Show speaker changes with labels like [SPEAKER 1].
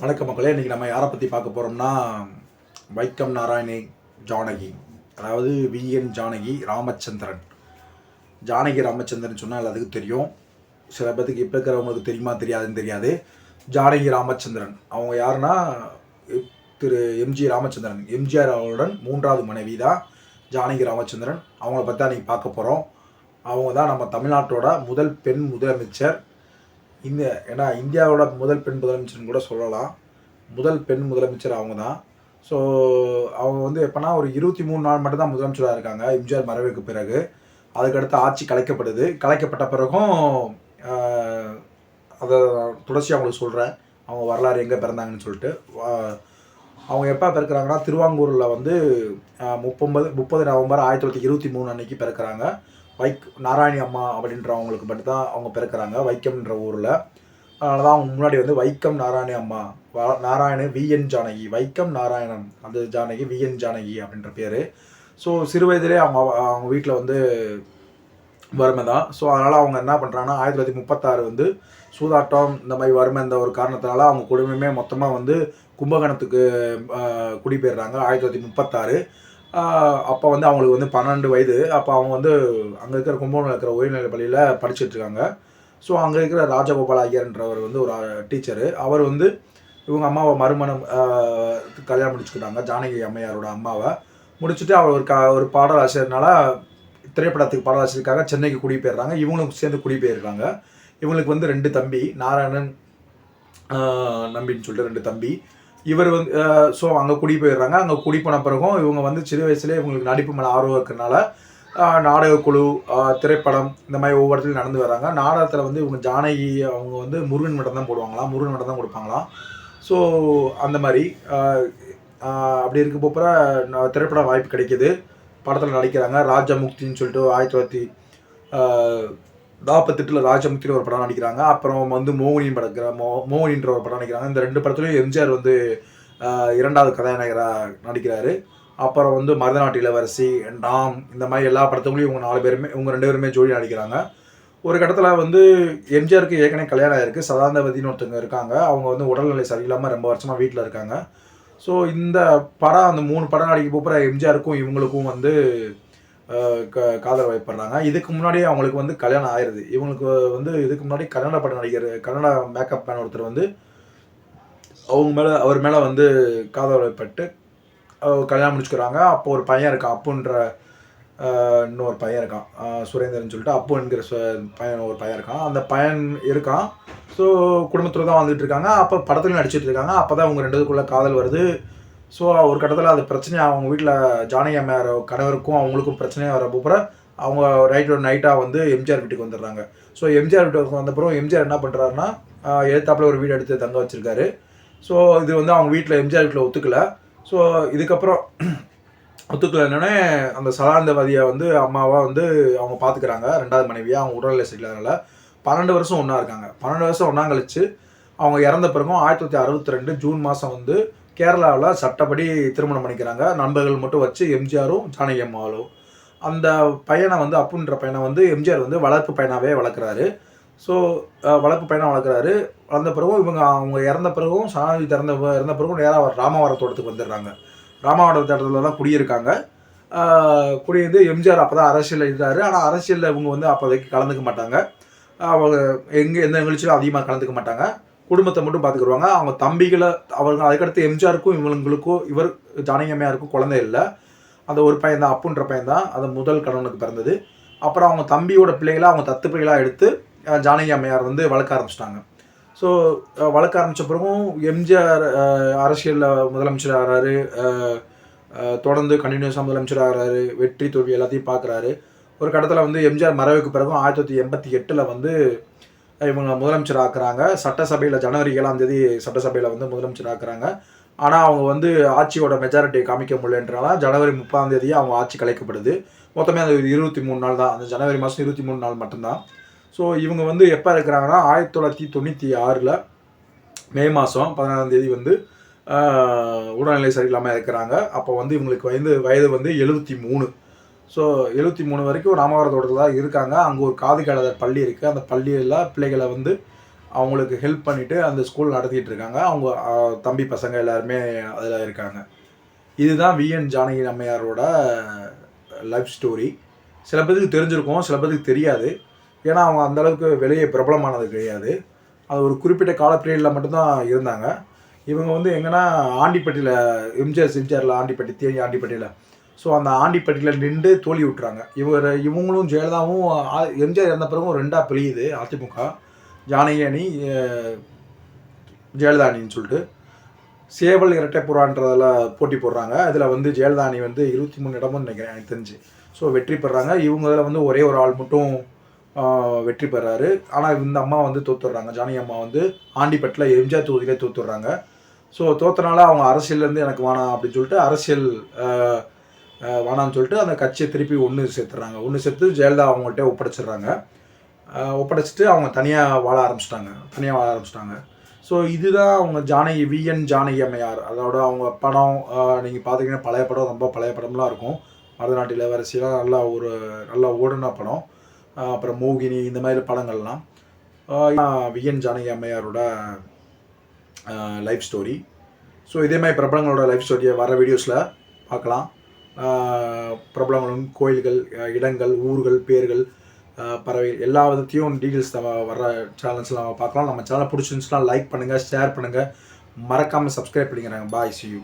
[SPEAKER 1] வணக்க மக்களே இன்றைக்கி நம்ம யாரை பற்றி பார்க்க போகிறோம்னா வைக்கம் நாராயணி ஜானகி. அதாவது விஎன் ஜானகி ராமச்சந்திரன். ஜானகி ராமச்சந்திரன் சொன்னால் எல்லாத்துக்கும் தெரியும். சில பேர்த்துக்கு இப்போ இருக்கிறவங்களுக்கு தெரியுமா தெரியாதுன்னு தெரியாது. ஜானகி ராமச்சந்திரன். அவங்க யாருன்னா திரு எம்ஜி ராமச்சந்திரன். எம்ஜிஆர் அவர்களுடன் மூன்றாவது மனைவி தான் ஜானகி ராமச்சந்திரன். அவங்கள பற்றி தான் நீங்கள் பார்க்க போகிறோம் அவங்க தான் நம்ம தமிழ்நாட்டோட முதல் பெண் முதலமைச்சர். இந்த ஏன்னா இந்தியாவோட முதல் பெண் முதலமைச்சர்னு கூட சொல்லலாம். முதல் பெண் முதலமைச்சர் அவங்க தான் ஸோ அவங்க வந்து எப்போனா ஒரு இருபத்தி மூணு நாள் மட்டும் தான் முதலமைச்சராக இருக்காங்க. எம்ஜிஆர் மறைவுக்கு பிறகு. அதுக்கடுத்து ஆட்சி கலைக்கப்படுது. கலைக்கப்பட்ட பிறகும் அதை தொடர்ச்சி அவங்களுக்கு சொல்கிறேன் அவங்க வரலாறு எங்கே பிறந்தாங்கன்னு சொல்லிட்டு. அவங்க எப்போ பிறக்கிறாங்கன்னா திருவாங்கூரில் வந்து ஆஹ், முப்பொம்பது முப்பது நவம்பர் ஆயிரத்தி தொள்ளாயிரத்தி இருபத்தி மூணு அன்னைக்கு பிறக்கிறாங்க. வைக் நாராயணி அம்மா அப்படின்றவங்களுக்கு மட்டும் தான் அவங்க பிறக்கிறாங்க வைக்கம்ன்ற ஊரில். அதனால தான் அவங்க முன்னாடி வந்து வைக்கம் நாராயணி அம்மா வ- நாராயண விஎன் ஜானகி வைக்கம் நாராயணன் அந்த ஜானகி விஎன் ஜானகி அப்படின்ற பேர். ஸோ சிறு வயதிலே அவங்க அவங்க வீட்டில் வந்து வறுமை தான். ஸோ அதனால் அவங்க என்ன பண்ணுறாங்கன்னா ஆயிரத்தி தொள்ளாயிரத்தி முப்பத்தாறு வந்து சூதாட்டம் இந்த மாதிரி வறுமை இந்த ஒரு காரணத்தினால அவங்க குடும்பமே மொத்தமாக வந்து கும்பகோணத்துக்கு குடிபெயர்றாங்க ஆயிரத்தி தொள்ளாயிரத்தி முப்பத்தாறு. அப்போ வந்து அவங்களுக்கு வந்து பன்னெண்டு வயது. அப்போ அவங்க வந்து அங்கே இருக்கிற கும்பகோணம் இருக்கிற உயர்நிலைப் பள்ளியில் படிச்சுட்டு இருக்காங்க. ஸோ அங்கே இருக்கிற ராஜகோபால் ஐயர்ன்றவர் வந்து ஒரு டீச்சரு. அவர் வந்து இவங்க அம்மாவை மறுமணம் கல்யாணம் முடிச்சுக்கிட்டாங்க. ஜானகி அம்மையாரோட அம்மாவை. முடிச்சுட்டு அவர் ஒரு க ஒரு பாடலாசிரியர்னால திரைப்படத்துக்கு பாடலாசிரியருக்காக சென்னைக்கு குடிபெயர்றாங்க இவங்களும் சேர்ந்து குடிபெயர்றாங்க இவங்களுக்கு வந்து ரெண்டு தம்பி நாராயணன் நம்பின்னு சொல்லிட்டு ரெண்டு தம்பி. இவர் வந்து ஸோ அங்கே குடி போயிடுறாங்க. அங்கே குடி போன பிறகும் இவங்க வந்து சிறு வயசுலேயே இவங்களுக்கு நடிப்பு மேலே ஆர்வம் இருக்கிறனால நாடகக்குழு திரைப்படம் இந்த மாதிரி ஒவ்வொருத்தையும் நடந்து வராங்க. நாடகத்தில் வந்து இவங்க ஜானகி அவங்க வந்து முருகன் மட்டம் தான் போடுவாங்களாம். முருகன் மட்டம் தான் கொடுப்பாங்களாம். ஸோ அந்த மாதிரி அப்படி இருக்க போகிற திரைப்பட வாய்ப்பு கிடைக்கிது. படத்தில் நடிக்கிறாங்க. ராஜமுக்தின்னு சொல்லிட்டு ஆயிரத்தி தொள்ளாயிரத்தி நாற்பத்தெட்டில் ராஜமுக்தின்னு ஒரு படம் நடிக்கிறாங்க. அப்புறம் வந்து மோகினின் படக்கிற மோ மோகினின்ற ஒரு படம் நடிக்கிறாங்க. இந்த ரெண்டு படத்துலையும் எம்ஜிஆர் வந்து இரண்டாவது கதாநாயகராக நடிக்கிறாரு. அப்புறம் வந்து மருதநாட்டு இளவரசி டாம் இந்த மாதிரி எல்லா படத்துக்குள்ளேயும் இவங்க நாலு பேருமே இவங்க ரெண்டு பேருமே ஜோடி நடிக்கிறாங்க. ஒரு கட்டத்தில் வந்து எம்ஜிஆருக்கு ஏற்கனவே கல்யாணம் ஆயிருக்கு. சதாந்தபதினு ஒருத்தவங்க இருக்காங்க. அவங்க வந்து உடல்நிலை சரியில்லாமல் ரொம்ப வருஷமாக வீட்டில் இருக்காங்க. ஸோ இந்த படம் அந்த மூணு படம் நடிக்க போகிற எம்ஜிஆருக்கும் இவங்களுக்கும் வந்து காதல் வைப்படுறாங்க. இதுக்கு முன்னாடியே அவங்களுக்கு வந்து கல்யாணம் ஆயிடுது இவங்களுக்கு வந்து இதுக்கு முன்னாடி கன்னட பட நடிகர் கன்னட மேக்கப் மேன் ஒருத்தர் வந்து அவங்க மேலே அவர் மேலே வந்து காதல் வைப்பட்டு கல்யாணம் முடிச்சுக்கிறாங்க. அப்போ ஒரு பையன் இருக்கான். அப்புன்ற இன்னொரு பையன் இருக்கான். சுரேந்தர்னு சுரேந்திரன் சொல்லிட்டு அப்பு என்கிற பையன் ஒரு பையன் இருக்கான். அந்த பையன் இருக்கான். ஸோ குடும்பத்தில் தான் வந்துட்டு இருக்காங்க. அப்போ படத்துலையும் நடிச்சிட்டு இருக்காங்க. அப்போ தான் அவங்க ரெண்டுக்குள்ள காதல் வருது. ஸோ ஒரு கட்டத்தில் அது பிரச்சனை அவங்க வீட்டில் ஜானகி அம்மையார் கணவருக்கும் அவங்களுக்கும் பிரச்சனையாக வர அவங்க நைட் ஒரு நைட்டாக வந்து எம்ஜிஆர் வீட்டுக்கு வந்துடுறாங்க. ஸோ எம்ஜிஆர் வீட்டுக்கு வந்த பிறகு எம்ஜிஆர் என்ன பண்ணுறாருன்னா எழுத்தாப்புல ஒரு வீடு எடுத்து தங்க வச்சுருக்காரு. ஸோ இது வந்து அவங்க வீட்டில் எம்ஜிஆர் வீட்டில் ஒத்துக்கல. ஸோ இதுக்கப்புறம் ஒத்துக்கலன்னொடனே அந்த சதானந்தவதியை வந்து அம்மாவாக வந்து அவங்க பார்த்துக்கிறாங்க ரெண்டாவது மனைவியாக அவங்க உடல்நிலை சரியில்லாதனால. பன்னெண்டு வருஷம் ஒன்றா இருக்காங்க. பன்னெண்டு வருஷம் ஒன்றா கழிச்சு அவங்க இறந்த பிறகும் ஆயிரத்தி தொள்ளாயிரத்தி அறுபத்தி ரெண்டு ஜூன் மாதம் வந்து கேரளாவில் சட்டப்படி திருமணம் பண்ணிக்கிறாங்க. நண்பர்கள் மட்டும் வச்சு எம்ஜிஆரும் ஜானகி அம்மாவும். அந்த பையனை வந்து அப்புன்ற பையனை வந்து எம்ஜிஆர் வந்து வளர்ப்பு பையனாகவே வளர்க்குறாரு. ஸோ வளர்ப்பு பையனாக வளர்க்குறாரு. வளர்ந்த பிறகும் இவங்க அவங்க இறந்த பிறகும் சாமி திறந்த இறந்த பிறகும் நேராக அவர் ராமவரம் தோட்டத்துக்கு வந்துடுறாங்க. ராமவரம் தோட்டத்தில் தான் குடியிருக்காங்க. குடியிருந்து எம்ஜிஆர் அப்போ தான் அரசியலில் இருந்தார். ஆனால் அரசியலில் இவங்க வந்து அப்போதைக்கு கலந்துக்க மாட்டாங்க. அவங்க எங்கே எந்த நிகழ்ச்சியிலும் அதிகமாக கலந்துக்க மாட்டாங்க. குடும்பத்தை மட்டும் பார்த்துக்குருவாங்க அவங்க தம்பிகளை அவங்க அதுக்கடுத்து எம்ஜிஆருக்கும் இவங்களுக்கும் இவர் ஜானகி அம்மையாருக்கும் குழந்தை இல்லை. அந்த ஒரு பையன் தான் அப்புன்ற பையன் தான் அது முதல் கணவனுக்கு பிறந்தது. அப்புறம் அவங்க தம்பியோட பிள்ளைகளை அவங்க தத்து பிள்ளைகளாக எடுத்து ஜானகி அம்மையார் வந்து வளர்க்க ஆரம்பிச்சிட்டாங்க. ஸோ வளர்க்க ஆரம்பித்த பிறகும் எம்ஜிஆர் அரசியலில் முதலமைச்சர் ஆகிறாரு தொடர்ந்து கண்டினியூஸாக முதலமைச்சர் ஆகிறாரு. வெற்றி தோல்வி எல்லாத்தையும் பார்க்குறாரு ஒரு கட்டத்தில் வந்து எம்ஜிஆர் மறைவுக்கு பிறகும் ஆயிரத்தி தொள்ளாயிரத்தி எண்பத்தி எட்டில் வந்து இவங்க முதலமைச்சர் ஆக்குறாங்க சட்டசபையில் ஜனவரி ஏழாம் தேதி சட்டசபையில் வந்து முதலமைச்சர் ஆக்குறாங்க ஆனால் அவங்க வந்து ஆட்சியோட மெஜாரிட்டியை காமிக்க முடியலன்றனால ஜனவரி முப்பதாம் தேதி அவங்க ஆட்சி கலைக்கப்படுது. மொத்தமே அந்த இருபத்தி மூணு நாள் தான். அந்த ஜனவரி மாதம் இருபத்தி மூணு நாள் மட்டும்தான். ஸோ இவங்க வந்து எப்போ இருக்கிறாங்கன்னா ஆயிரத்தி தொள்ளாயிரத்தி தொண்ணூற்றி ஆறில் மே மாதம் பதினாறாம் தேதி வந்து உடல்நிலை சரியில்லாமல் இருக்கிறாங்க. அப்போ வந்து இவங்களுக்கு வயது வயது வந்து எழுபத்தி மூணு. ஸோ எழுபத்தி மூணு வரைக்கும் ராமவர தோட்டத்தில் தான் இருக்காங்க. அங்கே ஒரு காது கேளாதர் பள்ளி இருக்குது அந்த பள்ளியில் பிள்ளைகளை வந்து அவங்களுக்கு ஹெல்ப் பண்ணிவிட்டு அந்த ஸ்கூல் நடத்திட்டு இருக்காங்க. அவங்க தம்பி பசங்க எல்லாருமே அதில் இருக்காங்க. இதுதான் விஎன் ஜானகி அம்மையாரோட லைஃப் ஸ்டோரி சில பேருக்கு தெரிஞ்சிருக்கும் சில பேருக்கு தெரியாது. ஏன்னா அவங்க அந்தளவுக்கு வெளியே பிரபலமானது கிடையாது. அது ஒரு குறிப்பிட்ட கால பீரியடில் மட்டும்தான் இருந்தாங்க. இவங்க வந்து எங்கன்னா ஆண்டிப்பட்டியில் எம்ஜிஆர் எம்ஜிஆரில் ஆண்டிப்பட்டி தேனி ஆண்டிப்பட்டியில் ஸோ அந்த ஆண்டிப்பட்டியில் நின்று தோழி விட்டுறாங்க இவர் இவங்களும் ஜெயலலிதாவும் எம்ஜிஆர் இறந்த பிறகும் ரெண்டாக பிரியுது அதிமுக. ஜானகி அணி ஜெயலலிதா அணின்னு சொல்லிட்டு. சேவல் இரட்டை புறான்றதில் போட்டி போடுறாங்க. அதில் வந்து ஜெயலலிதா அணி வந்து இருபத்தி மூணு இடமும் நினைக்கிறேன் எனக்கு தெரிஞ்சு. ஸோ வெற்றி பெறாங்க. இவங்க இதில் வந்து ஒரே ஒரு ஆள் மட்டும் வெற்றி பெறாரு. ஆனால் இந்த அம்மா வந்து தோத்துடுறாங்க. ஜானகி அம்மா வந்து ஆண்டிப்பட்டில் எம்ஜிஆர் தொகுதியிலே தோத்துடுறாங்க. ஸோ தோத்தனால அவங்க அரசியல்லேருந்து எனக்கு வேணாம் அப்படின்னு சொல்லிட்டு அரசியல் வேணான்னு சொல்லிட்டு அந்த கட்சியை திருப்பி ஒன்று சேர்த்துறாங்க. ஒன்று சேர்த்து ஜெயலலிதா அவங்கள்ட்ட ஒப்படைச்சிடுறாங்க. ஒப்படைச்சிட்டு அவங்க தனியாக வாழ ஆரம்பிச்சிட்டாங்க. தனியாக வாழ ஆரம்பிச்சிட்டாங்க. ஸோ இதுதான் அவங்க ஜானகி விஎன் ஜானகி அம்மையார். அதோட அவங்க படம் நீங்கள் பார்த்தீங்கன்னா பழைய படம் ரொம்ப பழைய படம்லாம் இருக்கும். மருதநாட்டு இளவரசிலாம் நல்லா ஒரு நல்லா ஓடுன படம். அப்புறம் மோகினி இந்த மாதிரி படங்கள்லாம். விஎன் ஜானகி அம்மையாரோட லைஃப் ஸ்டோரி ஸோ இதே மாதிரி பிரபலங்களோட லைஃப் ஸ்டோரியை வர வீடியோஸில் பார்க்கலாம். பிரபலங்களும் கோயில்கள் இடங்கள் ஊர்கள் பேர்கள் பறவை எல்லா விதத்தையும் டீட்டெயில்ஸ் நம்ம வர சேனல்ஸில் நம்ம பார்க்கலாம். நம்ம சேனல் பிடிச்சிருந்துச்சுன்னா லைக் பண்ணுங்கள் ஷேர் பண்ணுங்கள் மறக்காமல் சப்ஸ்கிரைப் பண்ணிக்கிறாங்க பாய் சி யூ